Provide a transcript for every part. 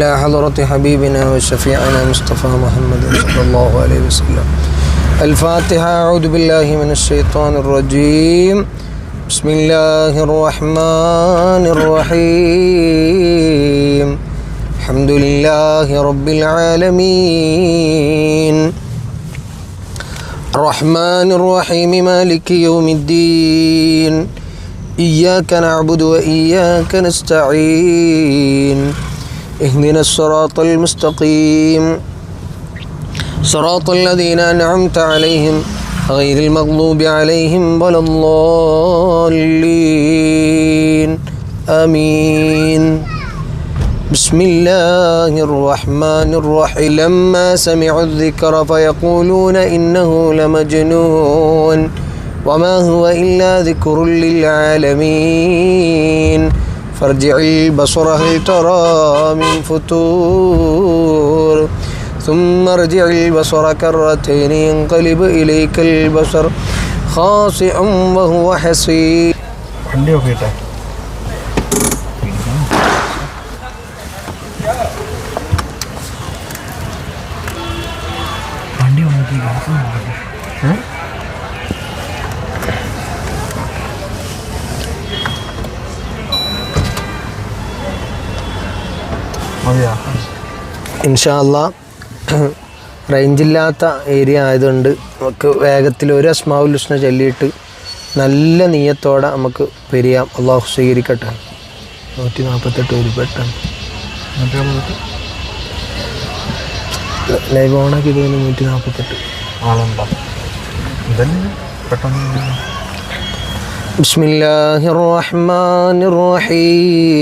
إلى حضرة حبيبنا وشفيعنا مصطفى محمد صلى الله عليه وسلم. الفاتحة أعوذ بالله من الشيطان الرجيم. بسم الله الرحمن الرحيم. الحمد لله رب العالمين. الرحمن الرحيم مالك يوم الدين. إياك نعبد وإياك نستعين. اهدنا الصراط المستقيم. صراط الذين أنعمت عليهم غير المغضوب عليهم ولا الضالين. آمين. بسم الله الرحمن الرحيم. لما سمعوا الذكر فيقولون إنه لمجنون. وما هو إلا ذكر للعالمين. فارجعي بصره ترى من فتور. ثم ارجعي البصر كرتين ينقلب إليك البصر خاصع وهو حصير. Huh? ഇൻഷാല്ല റേഞ്ചില്ലാത്ത area ആയതുകൊണ്ട് നമുക്ക് വേഗത്തിൽ ഒരു അസ്മാവുൽ ഹുസ്ന ചൊല്ലിയിട്ട് നല്ല നീയത്തോടെ നമുക്ക് പിരിയാം അള്ളാഹു സ്വീകരിക്കട്ടെ നൂറ്റി നാൽപ്പത്തെട്ട് ഒരു പെട്ടെന്ന് എന്നിട്ട് പോയിട്ട് ലൈവ് ഓണാക്കി കഴിഞ്ഞ് നൂറ്റി നാൽപ്പത്തെട്ട് ആളുണ്ടോ ഇതന്നെ പെട്ടെന്ന് بسم الله الرحمن الرحيم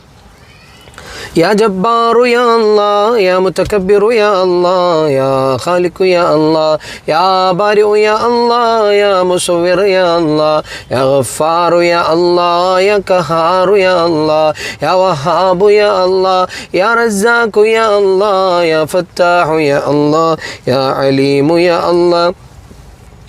يا جبار يا الله يا متكبر يا الله يا خالق يا الله يا بارئ يا الله يا مصور يا الله يا غفار يا الله يا قهار يا الله يا وهاب يا الله يا رزاق يا الله يا فتاح يا الله يا عليم يا الله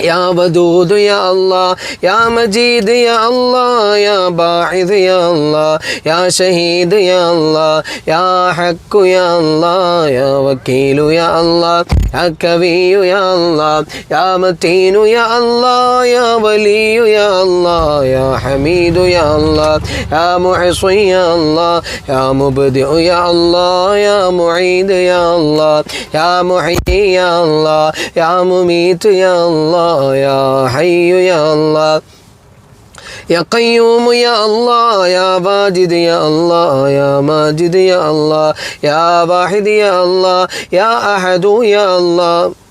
يا ودود يا الله يا مجيد يا الله يا باعث يا الله يا شهيد يا الله يا حق يا الله يا وكيل يا الله يا كبي يا الله يا متين يا الله يا ولي يا الله يا حميد يا الله يا محصي يا الله يا مبدئ يا الله يا معيد يا الله يا محيي يا الله يا مميت يا الله يا حي يا الله. يا قيوم يا الله يا واجد يا الله يا ماجد يا الله يا واحد يا الله يا أحد يا الله.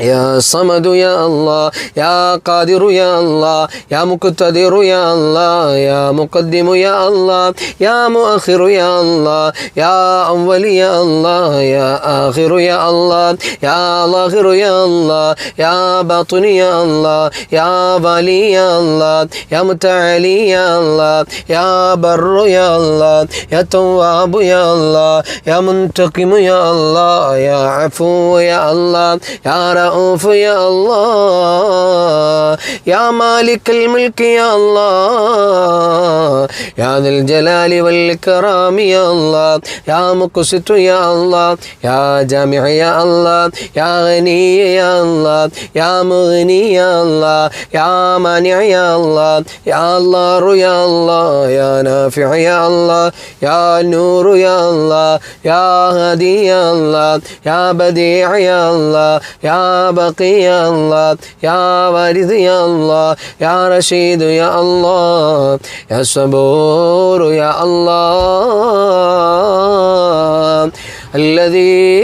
يا صمد يا الله يا قادر يا الله يا مقتدر يا الله يا مقدم يا الله يا مؤخر يا الله يا أول يا الله يا آخر يا الله يا ظاهر يا الله يا باطن يا الله يا والي يا الله يا متعالي يا الله يا بر يا الله يا تواب يا الله يا منتقم يا الله يا عفو يا الله يا رؤوف يا الله يا مالك الملك يا الله يا ذا الجلال والإكرام يا الله يا مقسط يا الله يا جامع يا الله يا غني يا الله يا مغني يا الله يا مانع يا الله يا الله يا الله يا نافع يا الله يا نور يا الله يا هدي يا الله يا بديع يا الله يا بقي يا الله يا وارث يا الله يا رشيد يا الله يا صبور يا الله الذي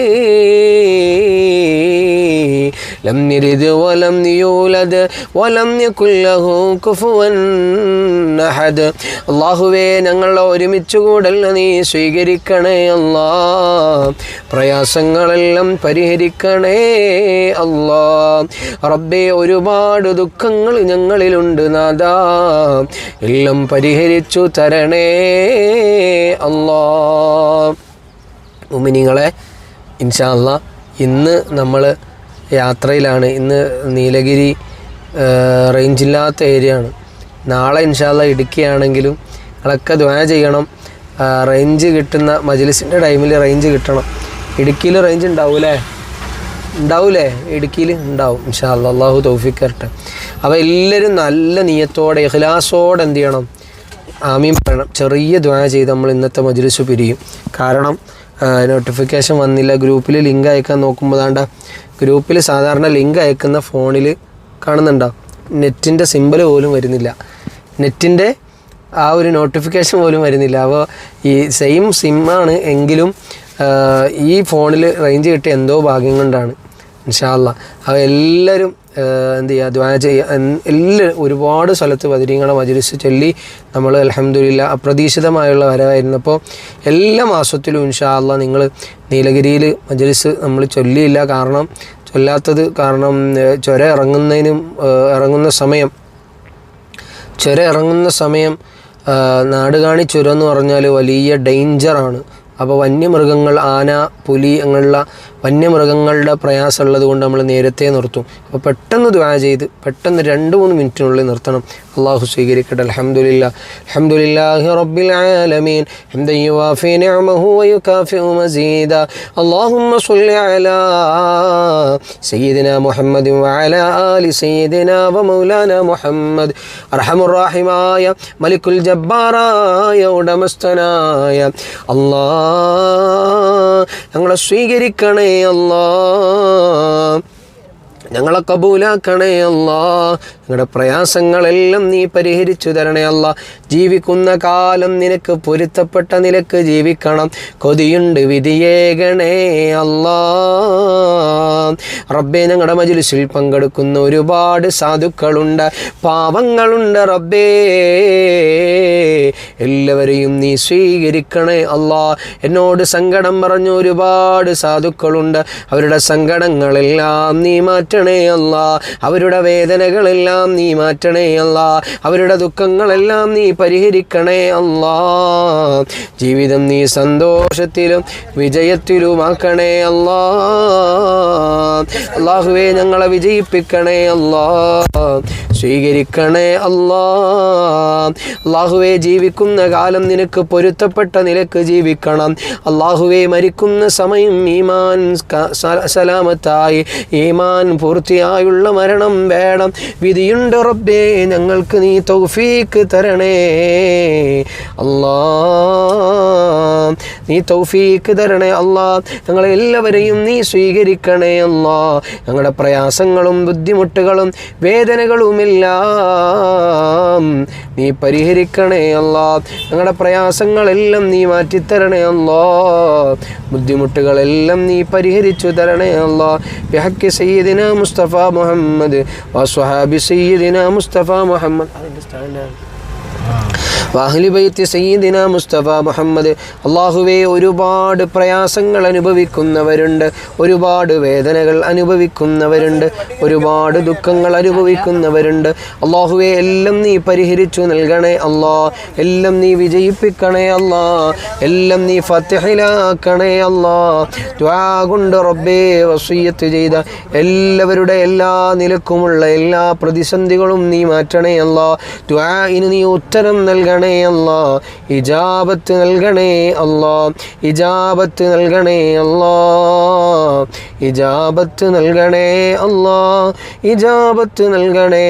ലം നിരിത് വലം നിയൂലത് വലം നിക്കുല്ലഹു കുഫുവൻ അഹദ് ഞങ്ങളെ ഒരുമിച്ച് കൂടല്ല നീ സ്വീകരിക്കണേ അല്ലാ. പ്രയാസങ്ങളെല്ലാം പരിഹരിക്കണേ അല്ലാ. റബ്ബെ ഒരുപാട് ദുഃഖങ്ങൾ ഞങ്ങളിലുണ്ട് നാദാ എല്ലാം പരിഹരിച്ചു തരണേ അല്ലാ. ഉമിനിങ്ങളെ ഇൻഷാല്ല ഇന്ന് നമ്മൾ യാത്രയിലാണ്. ഇന്ന് നീലഗിരി റേഞ്ചില്ലാത്ത ഏരിയ ആണ് നാളെ ഇൻഷാല്ല ഇടുക്കിയാണെങ്കിലും നിങ്ങളൊക്കെ ദ്വാ ചെയ്യണം. റേഞ്ച് കിട്ടുന്ന മജിലിസിന്റെ ടൈമിൽ റേഞ്ച് കിട്ടണം. ഇടുക്കിയിൽ റേഞ്ച് ഉണ്ടാവൂലേ? ഉണ്ടാവൂലേ? ഇടുക്കിയിൽ ഉണ്ടാവും. ഇൻഷാ ഇൻഷാല്ല അള്ളാഹു തൗഫിക്കരട്ടെ അപ്പോൾ എല്ലാവരും നല്ല നീയത്തോടെ ഇഖ്ലാസോടെ എന്ത് ചെയ്യണം? ആമീൻ പറയണം. ചെറിയ ദ്വാ ചെയ്ത് നമ്മൾ ഇന്നത്തെ മജ്ലിസ് പിരിയും. കാരണം നോട്ടിഫിക്കേഷൻ വന്നില്ല. ഗ്രൂപ്പിൽ ലിങ്ക് അയക്കാൻ നോക്കുമ്പോൾ ദാണ്ട ഗ്രൂപ്പിൽ സാധാരണ ലിങ്ക് അയക്കുന്ന ഫോണിൽ കാണുന്നുണ്ടോ? നെറ്റിന്റെ സിമ്പൽ പോലും വരുന്നില്ല. നെറ്റിന്റെ ആ ഒരു നോട്ടിഫിക്കേഷൻ പോലും വരുന്നില്ല. അപ്പോൾ ഈ സെയിം സിമ്മാണ് എങ്കിലും ഈ ഫോണിൽ റേഞ്ച് കിട്ടിയ എന്തോ ഭാഗ്യം കൊണ്ടാണ്. ഇൻഷാല്ല അപ്പോൾ എല്ലാവരും എന്ത് ചെയ്യുക ദ്വാ ചെയ്യുക എല്ലാ ഒരുപാട് സ്ഥലത്ത് ബദരീങ്ങളെ മജ്ലിസ് ചൊല്ലി നമ്മൾ അലഹമ്മദില്ല അപ്രതീക്ഷിതമായുള്ള വരവായിരുന്നപ്പോൾ എല്ലാ മാസത്തിലും ഇൻഷാ അല്ല നിങ്ങൾ നീലഗിരിയിൽ മജ്ലിസ് നമ്മൾ ചൊല്ലിയില്ല. കാരണം ചൊല്ലാത്തത് കാരണം ചുര ഇറങ്ങുന്നതിനും ഇറങ്ങുന്ന സമയം ചുര ഇറങ്ങുന്ന സമയം നാടുകാണി ചുരം എന്ന് പറഞ്ഞാൽ വലിയ ഡേഞ്ചറാണ് അപ്പോൾ വന്യമൃഗങ്ങൾ ആന പുലി അങ്ങനെയുള്ള വന്യമൃഗങ്ങളുടെ പ്രയാസമുള്ളത് കൊണ്ട് നമ്മൾ നേരത്തെ നിർത്തും. അപ്പോൾ പെട്ടെന്ന് ദ്വാ ചെയ്ത് പെട്ടെന്ന് രണ്ട് മൂന്ന് മിനിറ്റിനുള്ളിൽ നിർത്തണം. അള്ളാഹു സ്വീകരിക്കട്ടെ. അലഹമുല്ല അലഹമുല്ലാഹി റബ്ബിൽ ആലമീൻ. മസീദ. അല്ലാഹുമ്മ അലാ ആലി മുഹമ്മദ്. റഹീമായ മലിക്കുൽ ജബ്ബാറായ ഉടമസ്ഥനായ അല്ലാ ഞങ്ങളെ സ്വീകരിക്കണേ അല്ലാ ഞങ്ങളെ കബൂലാക്കണേ അല്ലാ ഞങ്ങളുടെ പ്രയാസങ്ങളെല്ലാം നീ പരിഹരിച്ചു തരണേ ജീവിക്കുന്ന കാലം നിനക്ക് പൊരുത്തപ്പെട്ട നിലയ്ക്ക് ജീവിക്കണം. കൊതിയുണ്ട് വിധിയേകണേ അല്ലാ. റബ്ബെ ഞങ്ങളുടെ മജിലിസിൽ പങ്കെടുക്കുന്ന ഒരുപാട് സാധുക്കളുണ്ട്. പാവങ്ങളുണ്ട് റബ്ബേ. എല്ലാവരെയും നീ സ്വീകരിക്കണേ അല്ലാ. എന്നോട് സങ്കടം പറഞ്ഞ ഒരുപാട് സാധുക്കളുണ്ട്. അവരുടെ സങ്കടങ്ങളെല്ലാം നീ മാറ്റണേ അല്ല. അവരുടെ വേദനകളെല്ലാം നീ മാറ്റണേ അല്ല. അവരുടെ ദുഃഖങ്ങളെല്ലാം നീ പരിഹരിക്കണേ അല്ലാ. ജീവിതം നീ സന്തോഷത്തിലും വിജയത്തിലുമാക്കണേ അല്ലാ. അള്ളാഹുവേ ഞങ്ങളെ വിജയിപ്പിക്കണേ അല്ലാ. സ്വീകരിക്കണേ അല്ലാ. അള്ളാഹുവെ ജീവിക്കുന്ന കാലം നിനക്ക് പൊരുത്തപ്പെട്ട നിലയ്ക്ക് ജീവിക്കണം. അള്ളാഹുവെ മരിക്കുന്ന സമയം ഈമാൻ സലാമത്തായി. ഈമാൻ പൂർത്തിയായുള്ള മരണം വേണം. വിധിയുണ്ട് റബ്ബേ ഞങ്ങൾക്ക് നീ തൗഫീക്ക് തരണേ. അല്ലാ. നീ തൗഫീക്ക് തരണേ അല്ലാ. ഞങ്ങളെല്ലാവരെയും നീ സ്വീകരിക്കണേ അല്ലാ. ഞങ്ങളുടെ പ്രയാസങ്ങളും ബുദ്ധിമുട്ടുകളും വേദനകളുമെല്ലാം നീ പരിഹരിക്കണേ അല്ലാ. ഞങ്ങളുടെ പ്രയാസങ്ങളെല്ലാം നീ മാറ്റിത്തരണേ അല്ലാ. ബുദ്ധിമുട്ടുകളെല്ലാം നീ പരിഹരിച്ചു തരണേ അല്ലാ. ബിഹക്കി സയ്യിദിന മുസ്തഫ മുഹമ്മദ് വസ്വഹാബി സയ്യിദിന മുസ്തഫ മുഹമ്മദ്. അതിന്റെ സ്റ്റാൻഡാണ് വാഹ്ലി ബൈത്തി സയ്യിദിന മുസ്തഫ മുഹമ്മദ്. അള്ളാഹുവെ ഒരുപാട് പ്രയാസങ്ങൾ അനുഭവിക്കുന്നവരുണ്ട്. ഒരുപാട് വേദനകൾ അനുഭവിക്കുന്നവരുണ്ട്. ഒരുപാട് ദുഃഖങ്ങൾ അനുഭവിക്കുന്നവരുണ്ട്. അള്ളാഹുവെ എല്ലാം നീ പരിഹരിച്ചു നൽകണേ അല്ലാ. എല്ലാം നീ വിജയിപ്പിക്കണേ അല്ലാ. എല്ലാം നീ ഫത്തിഹിലാക്കണേ അല്ലാ. ദ്വാ കൊണ്ട് റബ്ബേ വസൂയത്ത് ചെയ്ത എല്ലാവരുടെ എല്ലാ നിലക്കുമുള്ള എല്ലാ പ്രതിസന്ധികളും നീ മാറ്റണേ അല്ലാ. ദ്വാഇന് നീ ഉത്തരം നൽകണേ അല്ലാ. ഇജാബത്ത് നൽകണേ അല്ലാ. ഇജാബത്ത് നൽകണേ അല്ലാ. ഇജാബത്ത് നൽകണേ അല്ലാ. ഇജാബത്ത് നൽകണേ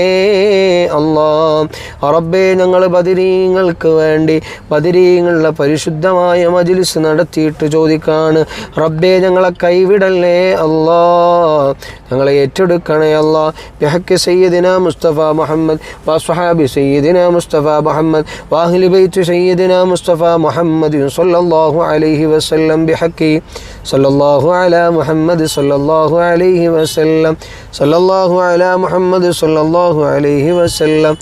അല്ലാ. റബ്ബേ ഞങ്ങൾ ബദിരീങ്ങൾക്ക് വേണ്ടി ബദിരീങ്ങളുടെ പരിശുദ്ധമായ മജ്ലിസ് നടത്തിയിട്ട് ചോദിക്കാണ്. റബ്ബേ ഞങ്ങളെ കൈവിടല്ലേ അല്ലാ. ഞങ്ങളെ ഏറ്റെടുക്കണേ അല്ലാ ബിഹക്ക് സയ്യിദിന മുസ്തഫ മുഹമ്മദ് വസ്വഹാബി സയ്യിദിന മുസ്തഫ മുഹമ്മദ് വാഹിലി ബൈത്ത് സയ്യിദിന മുസ്തഫ മുഹമ്മദ് സല്ലല്ലാഹു അലൈഹി വസല്ലം ബിഹക്കി സല്ലല്ലാഹു അലാ മുഹമ്മദ് സല്ലല്ലാഹു അലൈഹി വസല്ലം സല്ലല്ലാഹു അലാ മുഹമ്മദ് സല്ലല്ലാഹു അലൈഹി വസല്ലം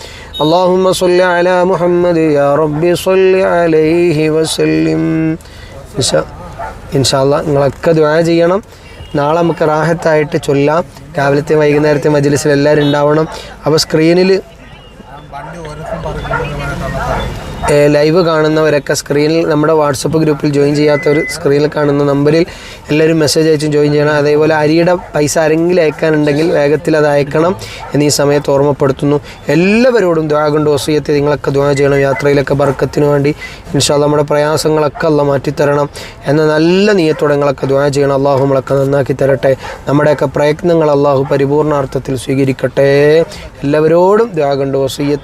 اللهم صل على محمد يا ربي صل عليه وسلم ഇൻഷാല്ല നിങ്ങളൊക്കെ ദ്വാ ചെയ്യണം നാളെ നമുക്ക് റാഹത്തായിട്ട് ചൊല്ലാം. രാവിലത്തെ വൈകുന്നേരത്തെ മജ്ലിസിൽ എല്ലാവരും ഉണ്ടാവണം. അപ്പോൾ സ്ക്രീനിൽ ലൈവ് കാണുന്നവരൊക്കെ സ്ക്രീനിൽ നമ്മുടെ വാട്സപ്പ് ഗ്രൂപ്പിൽ ജോയിൻ ചെയ്യാത്തവർ സ്ക്രീനിൽ കാണുന്ന നമ്പറിൽ എല്ലാവരും മെസ്സേജ് അയച്ചും ജോയിൻ ചെയ്യണം. അതേപോലെ അരിയുടെ പൈസ ആരെങ്കിലും അയക്കാനുണ്ടെങ്കിൽ വേഗത്തിൽ അത് അയക്കണം എന്നീ സമയത്ത് ഓർമ്മപ്പെടുത്തുന്നു. എല്ലാവരോടും ദ്വാ കൊണ്ട് വസീയത്തെ നിങ്ങളൊക്കെ ദ്വാ ചെയ്യണം. യാത്രയിലൊക്കെ ബർക്കത്തിന് വേണ്ടി ഇൻഷാ നമ്മുടെ പ്രയാസങ്ങളൊക്കെ അല്ല മാറ്റിത്തരണം എന്ന നല്ല നീയത്തോടെ നിങ്ങളൊക്കെ ദ്വാ ചെയ്യണം. അള്ളാഹു നമ്മളൊക്കെ നന്നാക്കി തരട്ടെ. നമ്മുടെയൊക്കെ പ്രയത്നങ്ങൾ അള്ളാഹു പരിപൂർണാർത്ഥത്തിൽ സ്വീകരിക്കട്ടെ. എല്ലാവരോടും ദ്വാ കൊണ്ട്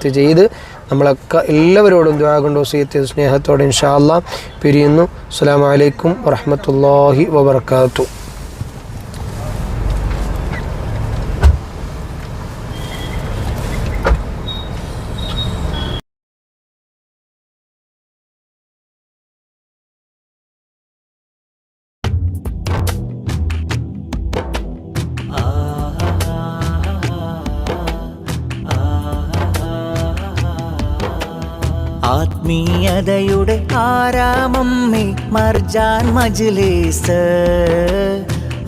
ചെയ്ത് നമ്മളൊക്കെ എല്ലാവരോടും ദ്വാഗുണ്ട് സ്നേഹത്തോടെ ഇൻഷാ പിരിയുന്നു. അസ്സലാമു അലൈക്കും വറഹ്മത്തുള്ളാഹി വബർക്കാത്തു ആത്മീയതയുടെ ആരാമമ്മേ മർജാൻ മജ്ലീസ്.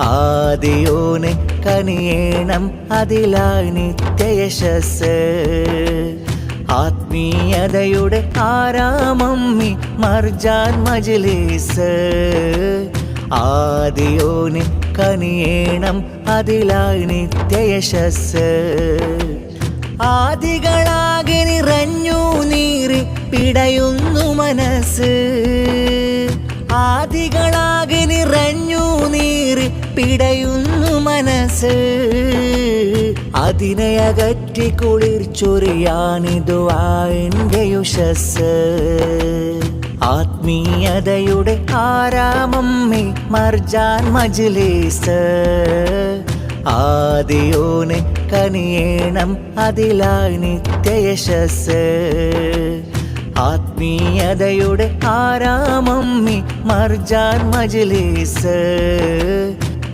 ആദിയോനെ കനിയേണം അതിലായി നിത്യയശസ്. ആത്മീയതയുടെ ആരാമമ്മി മർജാൻ മജ്ലീസ്. ആദിയോനെ കനിയേണം അതിലായി നിത്യയശസ്. ആദികളാകെ നിറഞ്ഞു നീറി പിടയുന്നു മനസ്സ്. ആദികളാകെ നിറഞ്ഞു നീറി പിടയുന്നു മനസ്സ്. അതിനെ അകറ്റി കുളിർ ചൊരിയാനിതു ആന്റെ യുഷസ് ആത്മീയതയുടെ ആരാമമ്മേ മർജാൻ മജ്ലിസ്. ആദിയോനെ കനിയേണം അതിലായി നിത്യയശസ് ആത്മീയതയുടെ ആരാമമ്മി മർജാൻ മജ്ലിസ്.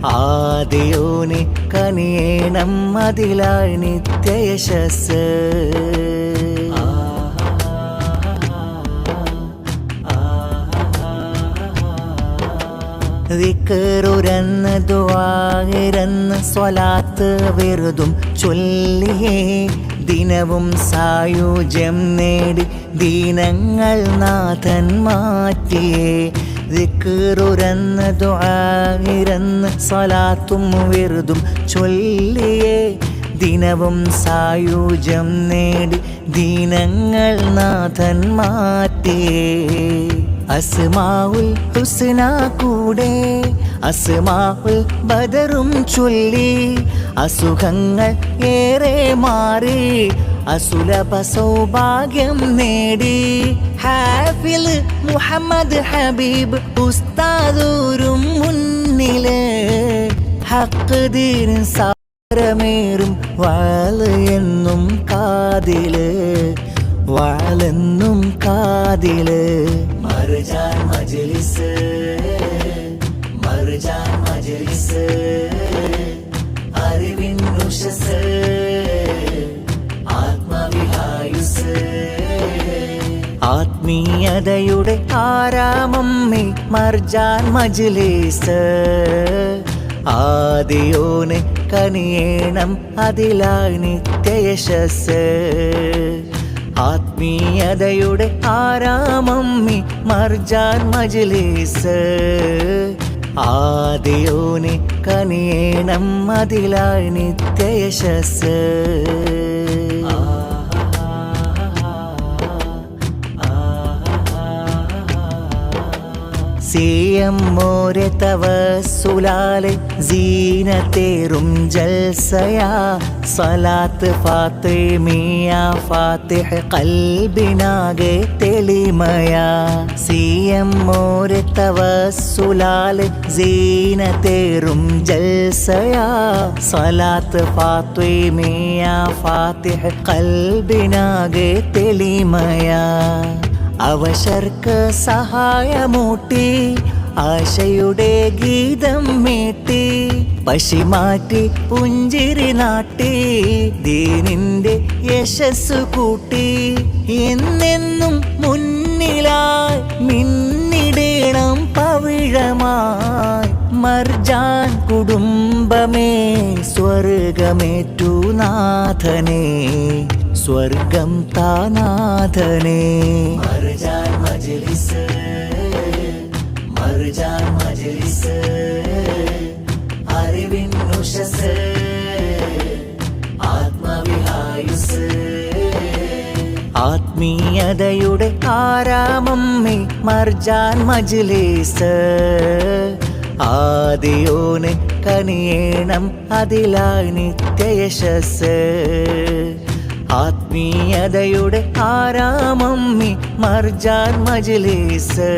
ആദ്യോന് കനിയേണം അതിലായി നിത്യയശസ് വിക്കറുരന്ന് ദുവാകിരന്ന് സ്വലാത്ത് വെറുതും ചൊല്ലിയേ. ദിനവും സായുജ്യം നേടി ദീനങ്ങൾ നാഥൻ മാറ്റിയേ. ദിക്കറുരന്ന് ദുവാകിരന്ന് സ്വലാത്തും വെറുതും ചൊല്ലിയേ. ദിനവും സായുജ്യം നേടി ദീനങ്ങൾ നാഥൻ മാറ്റിയേ. അസ്മാവുൽ ഹുസ്ന കൂടെ അസ്മാവുൽ ബദറും ചൊല്ലി അസുഖങ്ങൾ ഏറെ മാറി അസുലഭ സൗഭാഗ്യം നേടി. ഹാഫിൽ മുഹമ്മദ് ഹബീബ് ഉസ്താദൂരും മുന്നിൽ ഹക്ക് സാരമേറും വാൾ എന്നും കാതിൽ വാളെന്നും കാതിൽ. അറിവിൻ ആത്മീയതയുടെ ആരാമമ്മി മർജാൻ മജിലീസ്. ആദിയോന് കനിയേണം അതിലായി നിത്യയശസ്. ആത്മീയതയുടെ ആരാമമ്മി മർജാൻ മജിലീസ്. ആദിയോന് കനിയേണം അതിലായി നിത്യയശസ്. സിയം മോരെ തവസുലാലെ സീനത്തേറും ജൽസയാ. സലാത്ത് ഫാത്തിമിയ ഫാത്തിഹ് കൽബിനാകെ തെളിമയാ. സിയം മോരെ തവസുലാലെ സീനത്തേറും ജൽസയാ. സലാത്ത് ഫാത്തിമിയ ഫാത്തിഹ് കൽബിനാകെ തെളിമയാ. അവശർക്ക് സഹായമൂട്ടി ആശയുടെ ഗീതം മീട്ടി പശി മാറ്റി പുഞ്ചിരി നാട്ടി ദീനിന്റെ യശസ് കൂട്ടി. എന്നെന്നും മുന്നിലായി മിന്നിടേണം പവിഴമായി. മർജാൻ കുടുംബമേ സ്വർഗമേറ്റു നാഥനേ. സ്വർഗം താനാഥനെ. മർജാൻ മജ്ലിസ് മർജാൻ മജ്ലിസ് അറിവിൻ ഉഷസ് ആത്മവിഹായുസ്. ആത്മീയതയുടെ ആരാമമ്മേ മർജാൻ മജ്ലിസ്. ആദിയോന് കനിയേണം അതിലായി നിത്യയശസ്. ആത്മീയതയുടെ ആരാമമ്മി മർജാൻ മജിലേസ്.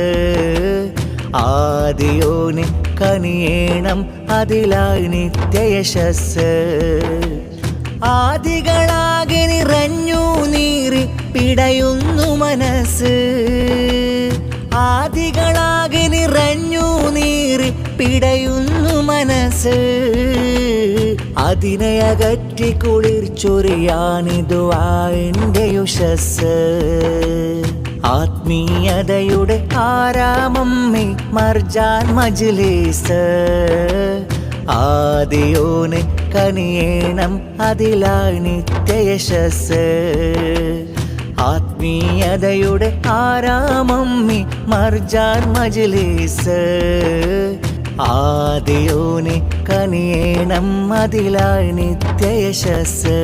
ആദിയോന് കനിയേണം അതിലായി നിത്യയശസ് ആദികളാകെ നിറഞ്ഞു നീറി പിടയുന്നു മനസ്സ്. ആദികളാകെ നിറഞ്ഞു നീറി പിടയുന്നു മനസ്സ്. അതിനെ അകറ്റി കുളിർച്ചൊറിയാണിതു ചൊരിയാനിതുവാന്റെ യുഷസ് ആത്മീയതയുടെ ആരാമമ്മേ മർജാൻ മജ്ലിസ്. ആദിയോന് കനിയേണം അതിലായി നിത്യയശസ് ആത്മീയതയുടെ ആരാമമ്മി മർജാൻ മജ്ലിസ്. ആദിയോന് കനിയേണം അതിലായി നിത്യയശസ്